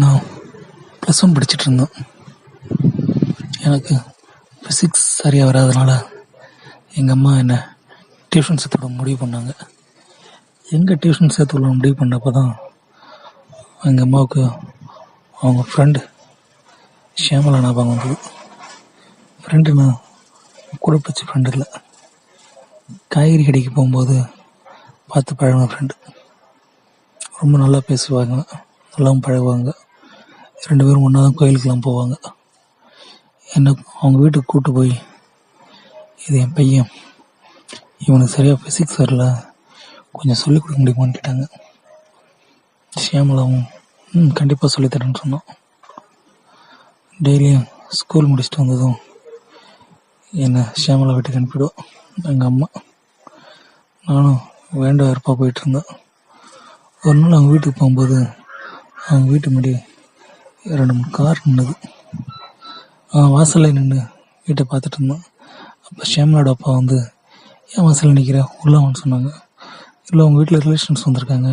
நான் plus one படிச்சுட்டு இருந்தேன் எனக்கு ஃபிசிக்ஸ் சரியாக வராதனால எங்கள் அம்மா என்னை டியூஷன் சேர்த்து விட முடிவு பண்ணாங்க. எங்கே டியூஷன் சேர்த்து விட முடிவு பண்ணப்போ தான் எங்கள் அம்மாவுக்கு அவங்க ஃப்ரெண்டு ஷியாமலா ஞாபகம் வந்தது. ஃப்ரெண்டுனா கூட பிடிச்ச ஃப்ரெண்டு இல்லை. காய்கறி கடைக்கு போகும்போது பார்த்து பழகின ஃப்ரெண்டு ரொம்ப நல்லா பேசுவாங்க. எல்லாம் பழகுவாங்க. ரெண்டு பேரும் ஒன்றா தான் கோயிலுக்கெல்லாம் போவாங்க. என்ன அவங்க வீட்டுக்கு கூப்பிட்டு போய் இது என் பையன் இவனுக்கு சரியாக ஃபிசிக்ஸ் வரல கொஞ்சம் சொல்லிக் கொடுக்க முடியுமான்னு கேட்டாங்க. ஷியாமலாவும் ம் கண்டிப்பாக சொல்லித்தரேன்னு சொன்னான். டெய்லியும் ஸ்கூல் முடிச்சுட்டு வந்ததும் என்னை ஷியாமலா வீட்டுக்கு அனுப்பிவிடுவோம் எங்கள் அம்மா. நானும் வேண்ட வெறுப்பாக போயிட்டு இருந்தேன். ஒரு நாள் அவங்க வீட்டுக்கு போகும்போது அவங்க வீட்டு முன்னாடி ரெண்டு மூணு கார் நின்றுது அவன் வாசலில் நின்று வீட்டை பார்த்துட்டு இருந்தான் அப்போ ஷியாமலோட அப்பா வந்து ஏன் வாசலில் நிற்கிற உள்ள சொன்னாங்க. இல்லை உங்கள் வீட்டில் ரிலேஷன்ஸ் வந்திருக்காங்க.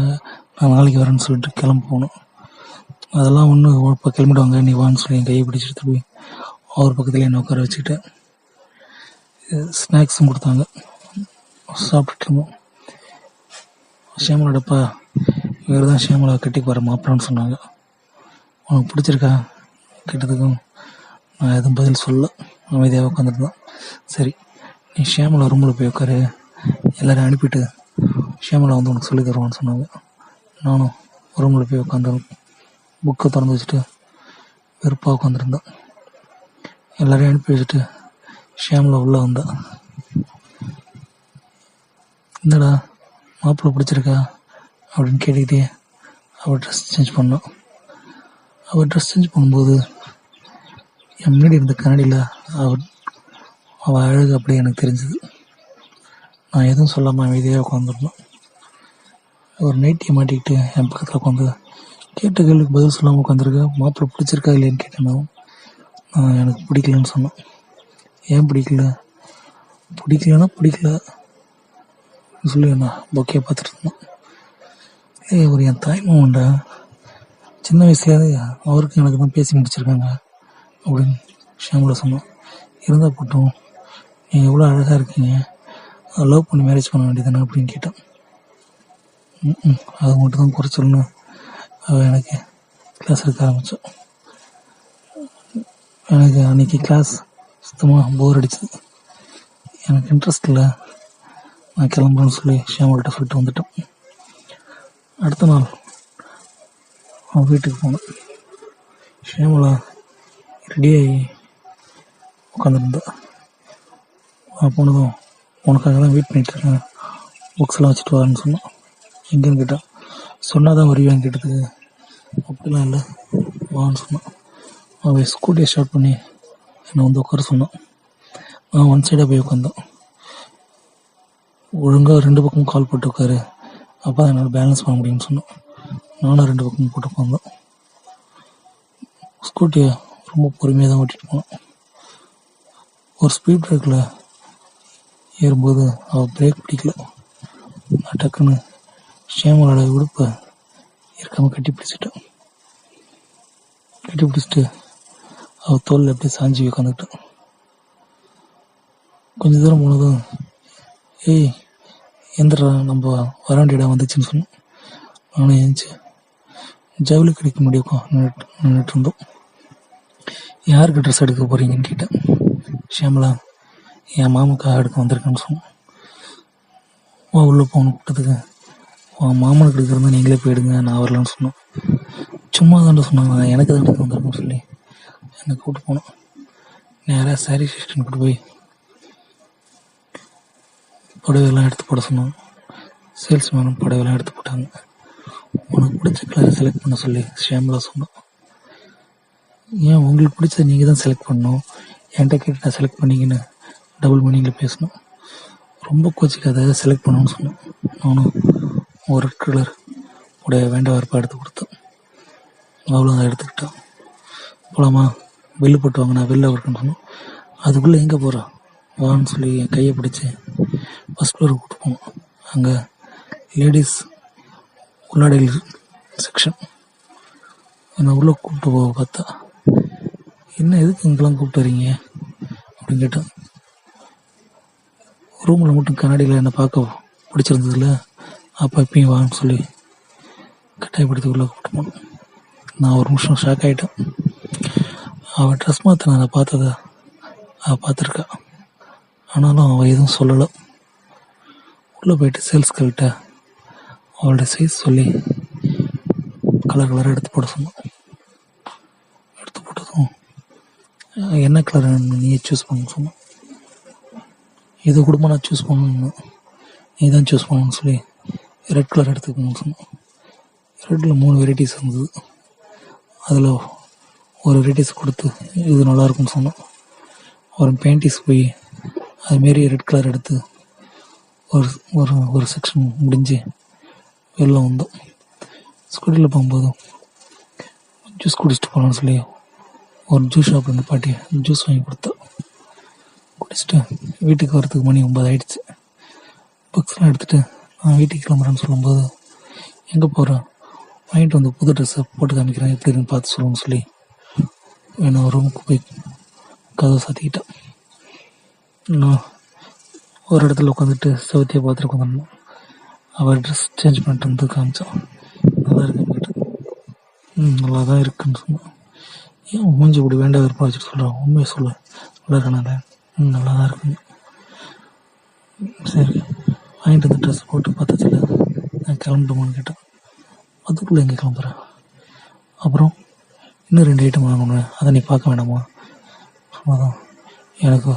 நான் நாளைக்கு வரேன்னு சொல்லிட்டு கிளம்ப போகணும் அதெல்லாம் ஒன்று இப்போ கிளம்பிடுவாங்க. நீ வான்னு சொல்லி என் கையை பிடிச்சி எடுத்துட்டு போய் அவர் பக்கத்தில் என்னை உட்கார வச்சுக்கிட்டேன். ஸ்நாக்ஸும் கொடுத்தாங்க. சாப்பிட்டுட்டு இருந்தோம். ஷியாமலோட அப்பா இவர் தான் ஷியாமலா கட்டி போகிற மாப்பிள்ளைன்னு சொன்னாங்க. உனக்கு பிடிச்சிருக்கா? கேட்டதுக்கும் நான் எதுவும் பதில் சொல்ல அமைதியாக உட்காந்துருந்தேன் சரி நீ ஷியாமலா ரூமில் போய் உட்காரு எல்லோரும் அனுப்பிட்டு ஷியாமலா வந்து உனக்கு சொல்லி தருவான்னு சொன்னாங்க. நானும் ரூமில் போய் உட்காந்து புக்கை திறந்து வச்சுட்டு வெறுப்பாக உட்காந்துருந்தேன் எல்லோரையும் அனுப்பி வச்சுட்டு ஷியாமலா உள்ளே வந்தேன். என்னடா மாப்பிள்ளை பிடிச்சிருக்கா? அப்படின்னு கேட்டுக்கிட்டே அவள் ட்ரெஸ் சேஞ்ச் பண்ணோம் அவள் ட்ரெஸ் சேஞ்ச் பண்ணும்போது என் முன்னாடி இருந்த கண்ணாடியில் அவள் அவள் அழகு அப்படியே எனக்கு தெரிஞ்சுது. நான் எதுவும் சொல்லாமல் அமைதியாக உட்காந்துருந்தேன் ஒரு நைட்டியை மாட்டிக்கிட்டு என் பக்கத்தில் உட்காந்து கேட்ட கேள்விக்கு பதில் சொல்லாமல் உட்காந்துருக்கேன் மாப்பிள்ளை பிடிச்சிருக்கா இல்லையான்னு கேட்டேன் நான் நான் எனக்கு பிடிக்கலன்னு சொன்னேன். ஏன் பிடிக்கல? பிடிக்கலன்னா பிடிக்கல. சொல்லி நான் பொக்கையை பார்த்துட்டு இருந்தேன். ஏய் ஒரு என் தாய்மாமன்டா சின்ன வயசுலேருந்து அவருக்கும் எனக்கு தான் பேசி முடிச்சிருக்காங்க அப்படின்னு ஷாமில் சொன்னோம் இருந்தால் போட்டோம் நீங்கள் எவ்வளோ அழகாக இருக்கீங்க. லவ் பண்ணி மேரேஜ் பண்ண வேண்டியதானே அப்படின்னு கேட்டேன். ம் அது மட்டும் தான் குறைச்சல்னு அவள் எனக்கு கிளாஸ் எடுக்க ஆரம்பித்தோம் எனக்கு அன்றைக்கி கிளாஸ் சுத்தமாக போர் அடிச்சது. எனக்கு இன்ட்ரெஸ்ட் இல்லை. நான் கிளம்புறேன்னு சொல்லி ஷியாமல்கிட்ட சொல்லிட்டு வந்துட்டேன். அடுத்த நாள் அவன் வீட்டுக்கு போனேன். ஷியாமலா ரெடியாகி உட்காந்துருந்தா நான் போனதும் உனக்காக தான் வெயிட் பண்ணிட்டுருக்கேன் புக்ஸ் எல்லாம் வச்சுட்டு வரேன்னு சொன்னான். எங்கேன்னு கேட்டான் சொன்னால் தான் வருவேன் கேட்டதுக்கு அப்படிலாம் இல்லை வான்னு சொன்னான். அவன் ஸ்கூட்டியை ஸ்டார்ட் பண்ணி என்னை வந்து உட்கார சொன்னான். நான் ஒன் சைடாக போய் உட்காந்தான். ஒழுங்காக ரெண்டு பக்கமும் கால் போட்டு உட்காரு. அப்போ தான் என்னால் பேலன்ஸ் பண்ண முடியும்னு சொன்னோம் நானும் ரெண்டு பக்கமும் போட்டு போனோம் ஸ்கூட்டியை ரொம்ப பொறுமையாக தான் ஓட்டிகிட்டு போனோம் ஒரு ஸ்பீட் பிரேக்கில் ஏறும்போது அவள் பிரேக் பிடிக்கல. நான் டக்குன்னு ஷேமலோட உடுப்பை இருக்காமல் கட்டி பிடிச்சிட்டேன். கட்டி பிடிச்சிட்டு அவள் தோலில் அப்படியே சாஞ்சி உட்காந்துக்கிட்டேன் கொஞ்ச தூரம் போனதும் ஏய் எந்திரா நம்ம வர வேண்டிய இடம் வந்துச்சுன்னு சொன்னோம். நானும் ஏஞ்சி ஜவுளி கடைக்கு முடியும் நின்றுட்டு நின்றுட்டு இருந்தோம். யாருக்கு ட்ரெஸ் எடுக்க போகிறீங்கன்னு கேட்டேன். ஷியாமலா என் மாமுக்காக எடுக்க வந்திருக்கேன்னு சொன்னோம். வா உள்ளே போகணும் கூட்டத்துக்கு. உன் மாமனுக்கு எடுக்கிறதா நீங்களே போயிடுங்க நான் வரலன்னு சொன்னோம். சும்மா தாண்ட சொன்னாங்க. எனக்கு தான் எடுக்க வந்திருக்கேன்னு சொல்லி. என்னை கூப்பிட்டு போனோம். நேராக சாரி ஸ்டேஷன் கூட்டு போய் புடவையெல்லாம் எடுத்து போட சொன்னோம் சேல்ஸ்மேனும் புடவையெல்லாம் எடுத்து போட்டாங்க. உனக்கு பிடிச்ச கலரை செலக்ட் பண்ண சொல்லி ஷியாமலா சொன்னோம் ஏன் உங்களுக்கு பிடிச்சதை நீங்கள் தான் செலக்ட் பண்ணணும்? என்கிட்ட கேட்டு நான் செலக்ட் பண்ணிங்கன்னு டபுள் மீனிங்கில் பேசணும். ரொம்ப கோச்சிக்காத செலக்ட் பண்ணணும்னு சொன்னோம் நானும் ஒரு ரெட் கலர் உடைய வேண்ட வரப்பா எடுத்து கொடுத்தேன். அவ்வளோ அதை எடுத்துக்கிட்டான். போலாமா? வெளில போட்டு வாங்க நான் வெளில இருக்கேன்னு சொன்னோம் அதுக்குள்ளே எங்கே போகிறா வான்னு சொல்லி என் கையை பிடிச்சி ஃபஸ்ட் ஃப்ளோருக்கு கூட்டு போனோம். அங்கே லேடிஸ் உள்ளாடைகள் செக்ஷன் என்னை உள்ளே கூப்பிட்டு போக பார்த்தா என்ன எதுக்கு இங்கெல்லாம் கூப்பிட்டு வரீங்க? அப்படின்னு கேட்டேன் ரூமில் மட்டும் கண்ணாடியில் என்னை பார்க்க பிடிச்சிருந்ததுல அப்போ இப்பயும் வான்னு சொல்லி கட்டாயப்படுத்தி உள்ளே கூப்பிட்டு போனோம். நான் ஒரு நிமிஷம் ஷாக் ஆகிட்டேன் அவள் ட்ரெஸ் மாற்ற நான் பார்த்ததை அவள் பார்த்துருக்கா. ஆனாலும் அவள் எதுவும் சொல்லலை. உள்ளே போயிட்டு சேல்ஸ் சேல்ஸ்கள்கிட்ட அவளோட சைஸ் சொல்லி கலர் கலராக எடுத்து போட சொன்னோம் எடுத்து போட்டதும் என்ன கலர் நீயே சூஸ் பண்ண சொன்னோம் இது கூட நான் சூஸ் பண்ணணும் நீ தான் சூஸ் பண்ணணும்னு சொல்லி ரெட் கலர் எடுத்துக்கணும்னு சொன்னோம் ரெட்டில் மூணு வெரைட்டிஸ் இருந்தது. அதில் ஒரு வெரைட்டிஸ் கொடுத்து இது நல்லாயிருக்கும்னு சொன்னோம் அப்புறம் பேண்டிஸ் போய் அதுமாரி ரெட் கலர் எடுத்து ஒரு ஒரு ஒரு செக்ஷன் முடிஞ்சு வெளில வந்தோம். ஸ்கூட்டியில் போகும்போது ஜூஸ் குடிச்சிட்டு போகலான்னு சொல்லி ஒரு ஜூஸ் ஷாப்பில் இருந்து பாட்டி ஜூஸ் வாங்கி கொடுத்தா. குடிச்சிட்டு வீட்டுக்கு வரத்துக்கு மணி ஒம்பது ஆயிடுச்சு. புக்ஸ்லாம் எடுத்துகிட்டு நான் வீட்டுக்கு கிளம்புறேன்னு சொல்லும்போது எங்கே போகிறேன் வாங்கிட்டு வந்து புது ட்ரெஸ்ஸை போட்டு காமிக்கிறேன். எப்படி இருக்குன்னு பார்த்து சொல்லுன்னு சொல்லி வேணும் ஒரு ரூமுக்கு போய் கதவை சாத்திக்கிட்டேன். நான் ஒரு இடத்துல உட்காந்துட்டு செவத்தியை பார்த்துட்டு உட்காந்துருந்தோம் அவள் ட்ரெஸ் சேஞ்ச் பண்ணிட்டு வந்து காமிச்சான். நல்லா இருக்குன்னு கேட்டேன். ம் நல்லா தான் இருக்குன்னு சொன்னான். ஏன் மூஞ்சி இப்படி வேண்டாம் விருப்பம் வச்சுட்டு சொல்கிறான் உண்மையை சொல்லு. நல்லா இருக்கனால. ம் நல்லா தான் இருக்குங்க சரி வாங்கிட்டு வந்து ட்ரெஸ் போட்டு பார்த்துச்சுல. நான் கிளம்பிட்டுமான்னு கேட்டேன். அதுக்குள்ளே எங்கே கிளம்புறேன் அப்புறம் இன்னும் ரெண்டு ஐட்டம் வாங்கணும் அதை நீ பார்க்க வேணாமா? அதான் எனக்கு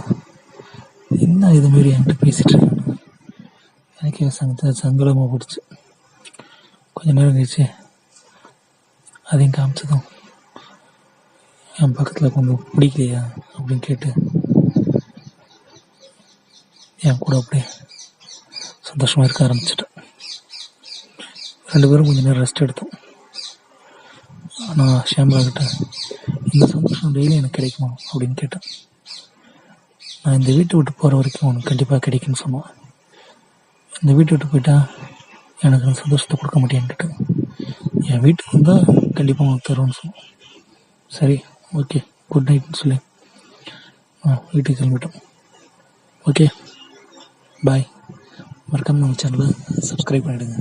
என்ன இது மாரி என்கிட்ட பேசிகிட்டு இருக்காங்க? எனக்கே சங்க சங்கடமாக பிடிச்சி கொஞ்ச நேரம் கழிச்சு அதையும் காமிச்சதும் என் பக்கத்தில் கொஞ்சம் பிடிக்கலையா? அப்படின்னு கேட்டு என் கூட அப்படியே சந்தோஷமாக இருக்க ஆரம்பிச்சிட்டேன். ரெண்டு பேரும் கொஞ்ச நேரம் ரெஸ்ட் எடுத்தோம். ஆனால் ஷியாமலா கிட்ட இந்த சந்தோஷம் டெய்லி எனக்கு கிடைக்குமா? அப்படின்னு கேட்டேன். நான் இந்த வீட்டை விட்டு போகிற வரைக்கும் உனக்கு கண்டிப்பாக கிடைக்குன்னு சொன்னான். இந்த வீட்டை விட்டு போயிட்டா எனக்கு சந்தோஷத்தை கொடுக்க மாட்டேன்ட்டு என் வீட்டுக்கு வந்தால் கண்டிப்பாக உனக்கு தருவேன்னு சொன்னோம் சரி ஓகே குட் நைட்னு சொல்லி. ஆ வீட்டுக்கு கிளம்பிட்டோம். ஓகே பாய் மறக்காமல் நம்ம சேனலை சப்ஸ்கிரைப் பண்ணிவிடுங்க